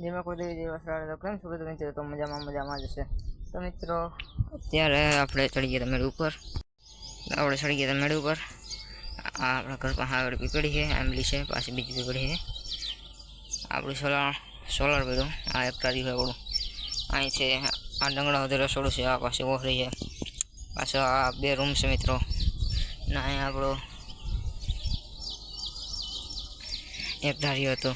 જેમાં કોઈ દેવી દેવા સારા કેમ છો બધું મિત્રો તો મજામાં મજામાં જ છે. તો મિત્રો, અત્યારે આપણે ચડી ગયા મેળ ઉપર. આપણે ચડી ગયા મેળ ઉપર. આ આપણા ઘર પાસે આગળ પીપળી છે આંબલી છે, પાછી બીજી પીપળી છે. આપણું સોલાર સોલાર બધું, આ એક તારી છે આપણું અહીં છે, આ ડંગડા વધારે રસોડું છે, આ પાસે ઓહરી છે પાછો આ બે રૂમ છે મિત્રો. ના અહીંયા આપણો એક ધાર્યો હતો.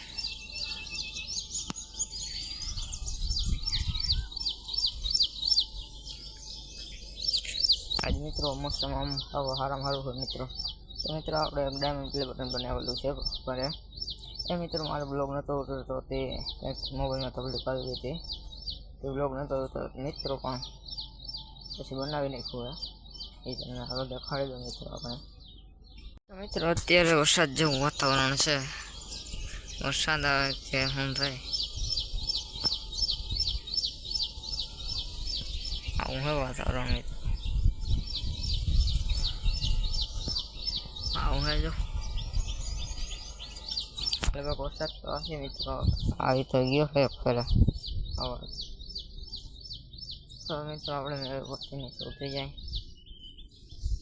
આજ મિત્રો મોસમ આમ આવો હારામ હારું હોય મિત્રો. તો મિત્રો આપણે એક ડાયમંડ પ્લે બટન બનાવેલું છે ઘરે. એ મિત્રો મારો બ્લોગ નહોતો ઉતરતો, તે કંઈક મોબાઈલમાં તકલીફ આવી ગઈ હતી. તે બ્લોગ નહોતો ઉતરતો, મિત્રો પણ. પછી બનાવી નાખ્યું હે એ તમને હવે દેખાડી દો મિત્રો આપણે. તો મિત્રો, અત્યારે વરસાદ જેવું વાતાવરણ છે. વરસાદ આવે કે શું થાય? આવું હે વાતાવરણ, મિત્રો. આવું હે જો લગભગ વરસાદ તો આવશે મિત્રો આવી તો ગયો છે પેલા અવાજ તો મિત્રો આપણે મેળ પરથી નીચે ઉતરી જાય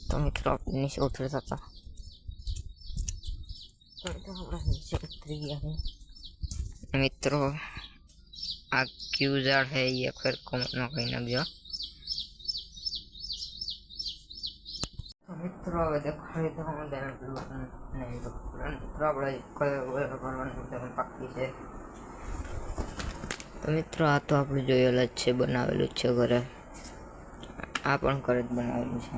તો મિત્રો આપણે નીચે ઉતરતા હતા તો મિત્રો આપણે નીચે ઉતરી ગયા છે મિત્રો આ ક્યુ ઝાડ છે એ ફેર કોમેન્ટમાં કહી નાખજો મિત્રો હવે દેખાડી તો હું તેને નહીં મિત્રો આપણે કયો કરવાનું બાકી છે તો મિત્રો આ તો આપણે જોયેલા જ છે બનાવેલું જ છે ઘરે. આ પણ ઘરે જ બનાવેલું છે.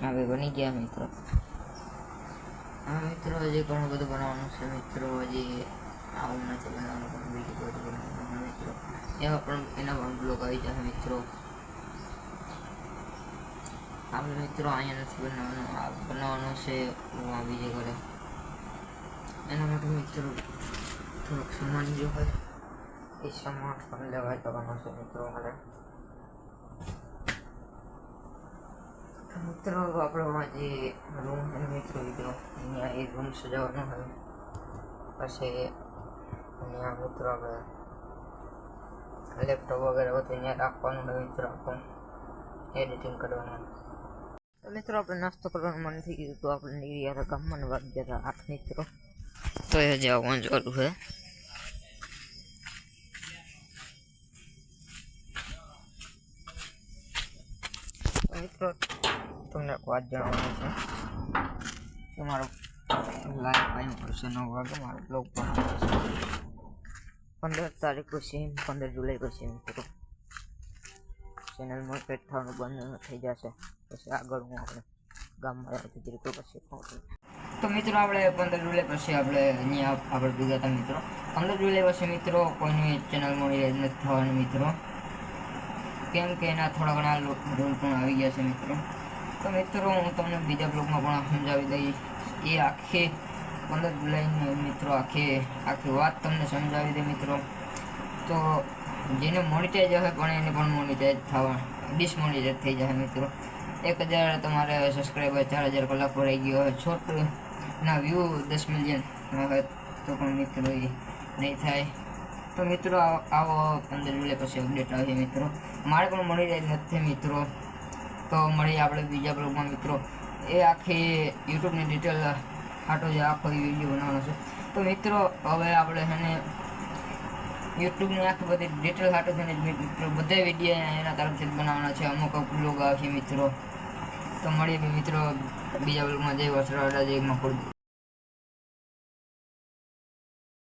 હવે બની ગયા મિત્રો. હા મિત્રો હજી ઘણું બધું બનાવવાનું છે. મિત્રો હજી આવું નથી બનાવવાનું પણ બીજું બધું બનાવવાનું. એમાં પણ એના પણ બ્લોક આવી જશે મિત્રો. આપણે મિત્રો અહીંયા નથી બનાવવાનું. બનાવવાનું છે આ બીજે ઘરે. એના માટે મિત્રો થોડોક સામાન જો હોય, એ સામાન પણ લેવાય કરવાનો છે મિત્રો મારે મિત્રો, આપણો જે રૂમ છે મિત્રો લીધો અહીંયા એ રૂમ સજાવવાનો હોય. પછી અહીંયા મિત્રો આપણે લેપટોપ વગેરે બધું અહીંયા રાખવાનું હોય મિત્રો આપણું એડિટિંગ કરવાનું. તો મિત્રો આપણે નાસ્તો કરવાનું મન થઈ ગયું તો આપણે નીકળી ગયા ગામમાં ને વાગી ગયા હતા આઠ મિત્રો. તો એ આવવાનું ચાલુ છે. મિત્રો, તમને એક વાત જણાવવાની છે. કે મારો લાઈવ આવ્યું પડશે નવ વાગે મારો બ્લોગ બનાવવાનો છે. પંદર તારીખ પછી પંદર જુલાઈ પછી મિત્રો ચેનલમાં પેટ થવાનું બંધ થઈ જશે. પછી આગળ હું આપણે ગામમાં આવતી બિલકુલ પછી તો મિત્રો, આપણે પંદર જુલાઈ પછી આપણે અહીંયા આપણે ભેગા હતા મિત્રો. પંદર જુલાઈ પછી મિત્રો, કોઈની ચેનલ મળી નથી થવાનું મિત્રો. કેમ કે એના થોડા ઘણા રૂલ પણ આવી ગયા છે મિત્રો. તો મિત્રો, હું તમને બીજા બ્લોગમાં પણ સમજાવી દઈશ. એ આખી પંદર જુલાઈની મિત્રો આખી આખી વાત તમને સમજાવી દે મિત્રો. તો જેને મોનિટાઈઝ હશે પણ એને પણ મોનિટાઈઝ થવા ડિસમોનિટાઈઝ થઈ જશે મિત્રો. એક હજાર તમારે સબસ્ક્રાઈબર ચાર હજાર કલાક ભરાઈ ગયો હોય, છોટ ના વ્યૂ દસ મિલિયન હોય તો પણ મિત્રો એ નહીં થાય. તો મિત્રો આવો- આવો પંદર જુલાઈ પછી અપડેટ આવશે મિત્રો. મારે પણ મળી જાય નથી મિત્રો. તો મળી આપણે બીજા બ્લોગમાં મિત્રો. એ આખી યુટ્યુબની ડિટેલ હાટો જે આખો વીડિયો બનાવવાનો છે. તો મિત્રો, હવે આપણે એને યુટ્યુબની આખી બધી ડિટેલ હાટો છે ને મિત્રો બધા વીડિયો એના તરફથી બનાવવાના છે. અમુક બ્લોગ આવશે મિત્રો. તો મળીએ મિત્રો બીજા બ્લોગમાં જય વસ્ત્રાડા જય મકુડ